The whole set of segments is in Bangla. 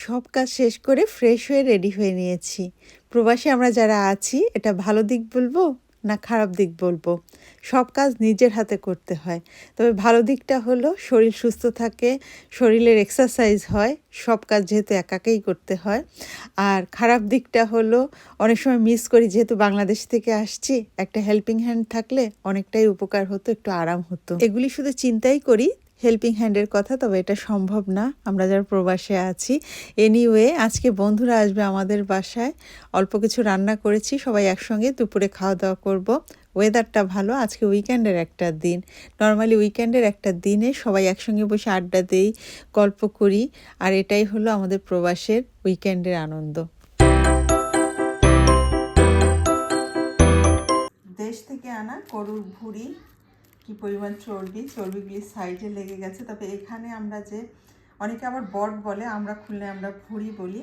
সব কাজ শেষ করে ফ্রেশ হয়ে রেডি হয়ে নিয়েছি। প্রবাসী আমরা যারা আছি, এটা ভালো দিক বলব না খারাপ দিক বলব? সব কাজ নিজের হাতে করতে হয়। তবে ভালো দিকটা হলো শরীর সুস্থ থাকে, শরীরের এক্সারসাইজ হয়, সব কাজ যেহেতু একাকেই করতে হয়। আর খারাপ দিকটা হলো অনেক সময় মিস করি, যেহেতু বাংলাদেশ থেকে আসছি, একটা হেল্পিং হ্যান্ড থাকলে অনেকটাই উপকার হতো, একটু আরাম হতো। এগুলি শুধু চিন্তাই করি হেল্পিং হ্যান্ডের কথা, তবে এটা সম্ভব না। আমরা যারা প্রবাসে আছি। এনিওয়ে আজকে বন্ধুরা আসবে আমাদের বাসায়। অল্প কিছু রান্না করেছি, সবাই একসঙ্গে দুপুরে খাওয়া দাওয়া করব। ওয়েদারটা ভালো, আজকে উইকেন্ডের একটা দিন। নর্মালি উইকেন্ডের একটা দিনে সবাই একসঙ্গে বসে আড্ডা দেই, গল্প করি, আর এটাই হলো আমাদের প্রবাসের উইকেন্ডের আনন্দ। দেশ থেকে আনা গরুর ভুড়ি কি পরিমাণ চর্বি চর্বিগুলি সাইডে লেগে গেছে। তবে এখানে আমরা যে, অনেকে আবার বট বলে, আমরা খুললে আমরা ভুড়ি বলি।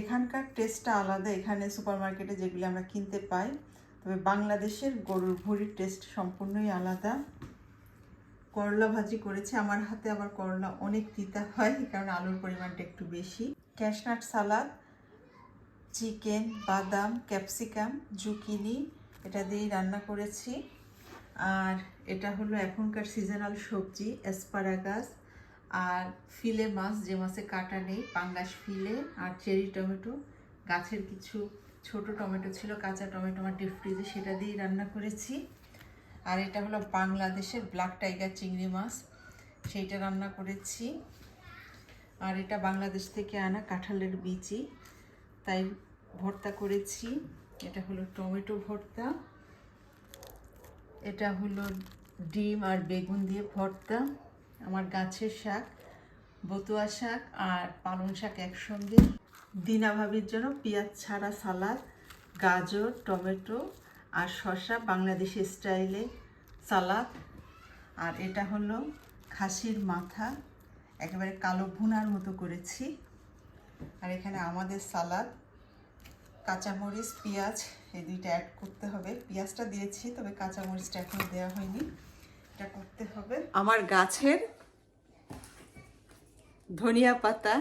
এখানকার টেস্টটা আলাদা। এখানে সুপার মার্কেটে যেগুলি আমরা কিনতে পাই, তবে বাংলাদেশের গরুর ভুড়ির টেস্ট সম্পূর্ণই আলাদা। করলা ভাজি করেছে। আমার হাতে আবার করলা অনেক তিতা হয় কারণ আলুর পরিমাণটা একটু বেশি। ক্যাশনাট সালাদ, চিকেন, বাদাম, ক্যাপসিকাম, জুকিনি, এটা দিয়েই রান্না করেছি। আর এটা হলো এখনকার সিজনাল সবজি অ্যাসপারাগাস আর ফিলে মাছ, যে মাছে কাটা নেই, পাঙ্গাস ফিলে আর চেরি টমেটো। গাছের কিছু ছোট টমেটো ছিল, কাঁচা টমেটো আমার ডিপ ফ্রিজে, সেটা দিয়েই রান্না করেছি। আর এটা হলো বাংলাদেশের ব্ল্যাক টাইগার চিংড়ি মাছ, সেইটা রান্না করেছি। আর এটা বাংলাদেশ থেকে আনা কাঁঠালের বিচি, তাই ভর্তা করেছি। এটা হলো টমেটো ভর্তা। এটা হলো ডিম আর বেগুন দিয়ে ভর্তা, আমার গাছের শাক, বতুয়া শাক আর পালং শাক একসঙ্গে। দিনা ভাবির জন্য পেঁয়াজ ছাড়া সালাদ, গাজর, টমেটো আর শসা বাংলাদেশি স্টাইলে সালাদ। আর এটা হলো খাসির মাথা, একেবারে কালো ভুনার মতো করেছি। আর এখানে আমাদের সালাদ কাঁচামরিচ, পেঁয়াজ, এই দুইটা অ্যাড করতে হবে। পেঁয়াজটা দিয়েছি, তবে কাঁচামরিচটা এখন দেওয়া হয়নি। এটা করতে হবে। আমার গাছের ধনিয়া পাতা।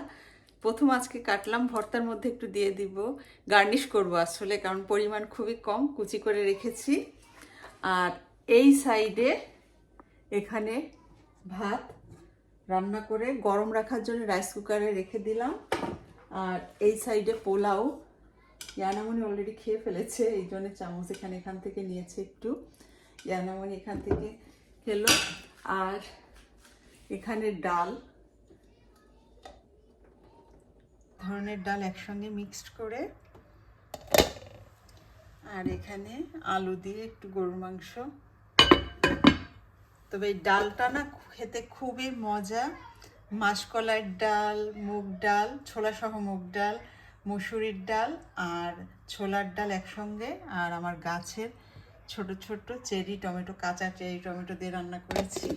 প্রথম আজকে কাটলাম, ভর্তার মধ্যে একটু দিয়ে দিব। গার্নিশ করব আসলে, কারণ পরিমাণ খুবই কম, কুচি করে রেখেছি। আর এই সাইডে এখানে ভাত রান্না করে গরম রাখার জন্য রাইস কুকারে রেখে দিলাম। আর এই সাইডে পোলাও। ইয়ানামনি অলরেডি খেয়ে ফেলেছে, এই জন্য চামচ এখানে এখান থেকে নিয়েছে একটু। ইয়ানামনি এখান থেকে খেলো। আর এখানে ডাল। ধরনের ডাল একসঙ্গে মিক্সড করে। আর এখানে আলু দিয়ে একটু গরুর মাংস। তবে এই ডালটা না খেতে খুবই মজা। মাসকলাইয়ের ডাল, মুগ ডাল ছোলা সহ মুগ ডাল। মুসুরির ডাল আর ছোলার ডাল একসঙ্গে আর আমার গাছের ছোট ছোট চেরি টমেটো, কাঁচা চেরি টমেটো দিয়ে রান্না করেছি।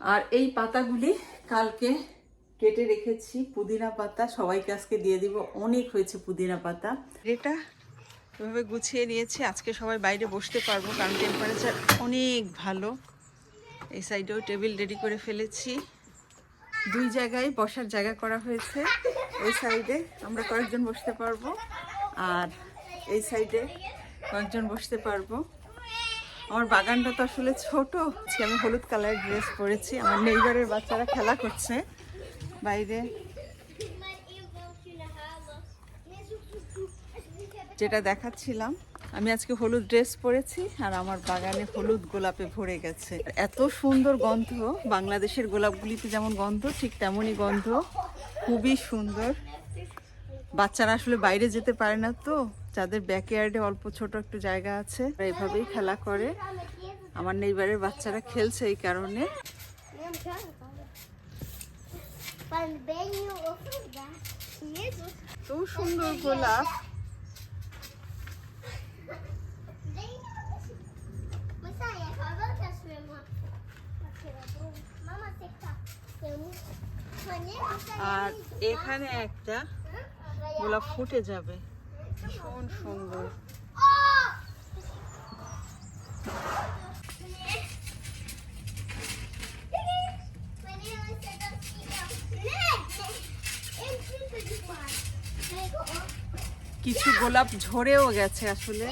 আর এই পাতাগুলি কালকে কেটে রেখেছি, পুদিনা পাতা। সবাইকে আজকে দিয়ে দিব, অনেক হয়েছে পুদিনা পাতা। এটা এভাবে গুছিয়ে নিয়েছি, আজকে সবাই বাইরে বসতে পারব কারণ টেম্পারেচার অনেক ভালো। এই সাইডেও টেবিল রেডি করে ফেলেছি। দুই জায়গায় বসার জায়গা করা হয়েছে। এই সাইডে আমরা কয়েকজন বসতে পারব। আর এই সাইডে কয়েকজন বসতে পারব। আমার বাগানটা তো আসলে ছোট আমি হলুদ কালারের ড্রেস পরেছি। আমার নেইবারের বাচ্চারা খেলা করছে বাইরে। যেটা দেখাচ্ছিলাম আমি আজকে হলুদ ড্রেস পরেছি আর আমার বাগানে হলুদ গোলাপে ভরে গেছে। এত সুন্দর গন্ধ বাংলাদেশের গোলাপগুলিতে যেমন গন্ধ ঠিক তেমনই গন্ধ। খুবই সুন্দর। বাচ্চারা আসলে বাইরে যেতে পারে না তো যাদের ব্যাকয়ার্ডে অল্প ছোট একটু জায়গা আছে এভাবেই খেলা করে। আমার নেইবারের বাচ্চারা খেলছে এই কারণে? তো সুন্দর গোলাপ। আর এখানে একটা গোলাপ ফুটে যাবে। ভীষণ সুন্দর। কিছু গোলাপ ঝরেও গেছে আসলে।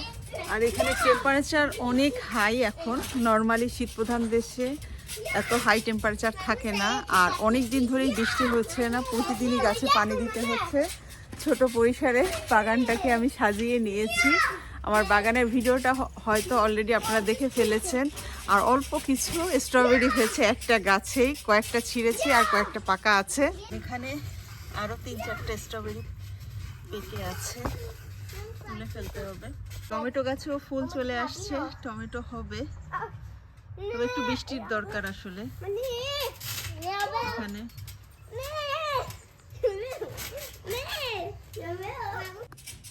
আর এখানে টেম্পারেচার অনেক হাই এখন। নর্মালি শীতপ্রধান দেশে এত হাই টেম্পারেচার থাকে না। আর অনেক দিন ধরেই বৃষ্টি হচ্ছে না, প্রতিদিনই গাছে পানি দিতে হচ্ছে। ছোট পরিসরে বাগানটাকে আমি সাজিয়ে নিয়েছি। আমার বাগানের ভিডিওটা হয়তো অলরেডি আপনারা দেখে ফেলেছেন। আর অল্প কিছু স্ট্রবেরি হয়েছে, একটা গাছেই, কয়েকটা ছিঁড়েছি আর কয়েকটা পাকা আছে। এখানে আরও তিন চারটা স্ট্রবেরি পেকে আছে। তুলে ফেলতে হবে। টমেটো গাছেও ফুল চলে আসছে, টমেটো হবে। তবে একটু বৃষ্টির দরকার আসলে। এখানে।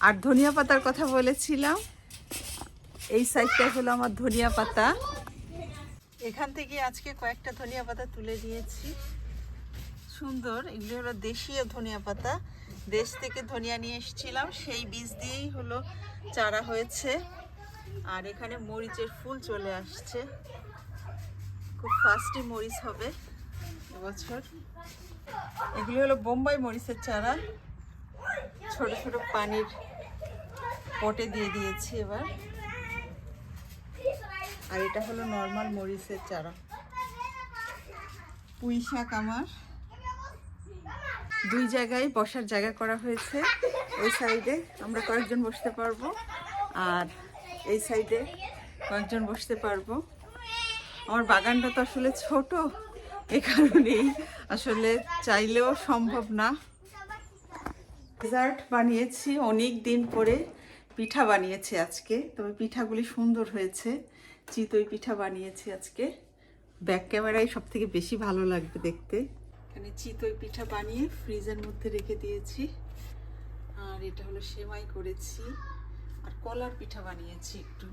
আর ধনিয়া পাতার কথা বলেছিলাম, এই সাইডটা হলো আমার ধনিয়া পাতা। এখান থেকে আজকে কয়েকটা ধনিয়া পাতা তুলে নিয়েছি। সুন্দর, এগুলো হলো দেশীয় ধনিয়া পাতা। দেশ থেকে ধনিয়া নিয়ে এসেছিলাম, সেই বীজ দিয়েই হলো চারা হয়েছে। আর এখানে মরিচের ফুল চলে আসছে। খুব ফাস্টই মরিচ হবে এবছর। এগুলি হলো বোম্বাই মরিচের চারা। ছোট ছোট পানির পটে দিয়ে দিয়েছি এবার। আর এটা হলো নর্মাল মরিচের চারা। পুঁই শাক আমার। দুই জায়গায় বসার জায়গা করা হয়েছে। ওই সাইডে আমরা কয়েকজন বসতে পারব। আর এই সাইডে কয়েকজন বসতে পারব। আমার বাগানটা তো আসলে ছোট, এ কারণেই আসলে চাইলেও সম্ভব না। ডেজার্ট বানিয়েছি, অনেক দিন পরে পিঠা বানিয়েছি আজকে। তবে পিঠাগুলি সুন্দর হয়েছে। চিতই পিঠা বানিয়েছি আজকে। ব্যাক ক্যামেরায় সব থেকে বেশি ভালো লাগবে দেখতে। এখানে চিতই পিঠা বানিয়ে ফ্রিজের মধ্যে রেখে দিয়েছি। আর এটা হলো সেমাই করেছি। আর কলার পিঠা বানিয়েছি একটু।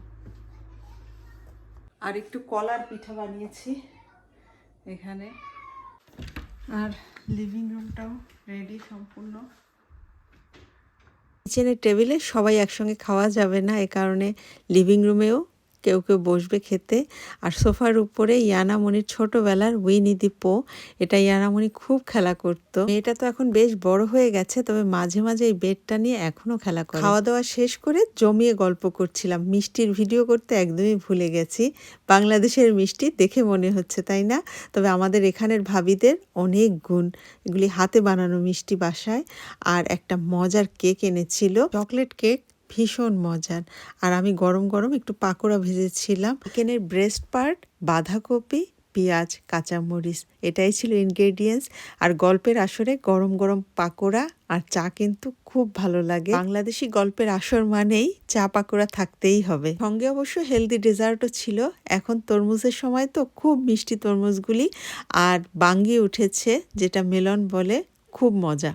আর একটু কলার পিঠা বানিয়েছি এখানে। আর লিভিং রুমটাও রেডি সম্পূর্ণ। কিচেনের টেবিলে সবাই একসঙ্গে খাওয়া যাবে না, এ কারণে লিভিং রুমেও কেউ কেউ বসবে খেতে। আর সোফার উপরে ইয়ানামণির ছোটবেলার উইনি পো এটা ইয়ানামণি খুব খেলা করত। এটা তো এখন বেশ বড় হয়ে গেছে, তবে মাঝে মাঝে এই বেডটা নিয়ে এখনও খেলা করে। খাওয়া দাওয়া শেষ করে জমিয়ে গল্প করছিলাম। মিষ্টির ভিডিও করতে একদমই ভুলে গেছি। বাংলাদেশের মিষ্টি দেখে মনে হচ্ছে, তাই না? তবে আমাদের এখানের ভাবিদের অনেক গুণ। এগুলি হাতে বানানো মিষ্টি বাসায়। আর একটা মজার কেক এনেছিল। চকলেট কেক ভীষণ মজার আর আমি গরম গরম একটু পাকোড়া ভেজেছিলাম। চিকেনের ব্রেস্ট পার্ট বাঁধাকপি, পেঁয়াজ, কাঁচামরিচ, এটাই ছিল ইনগ্রেডিয়েন্টস আর গল্পের আসরে গরম গরম পাকোড়া আর চা কিন্তু খুব ভালো লাগে। বাংলাদেশি গল্পের আসর মানেই চা পাকোড়া থাকতেই হবে। সঙ্গে অবশ্য হেলদি ডেজার্টও ছিল। এখন তরমুজের সময় তো খুব মিষ্টি তরমুজগুলি। আর বাঙ্গি উঠেছে, যেটা মেলন বলে, খুব মজা।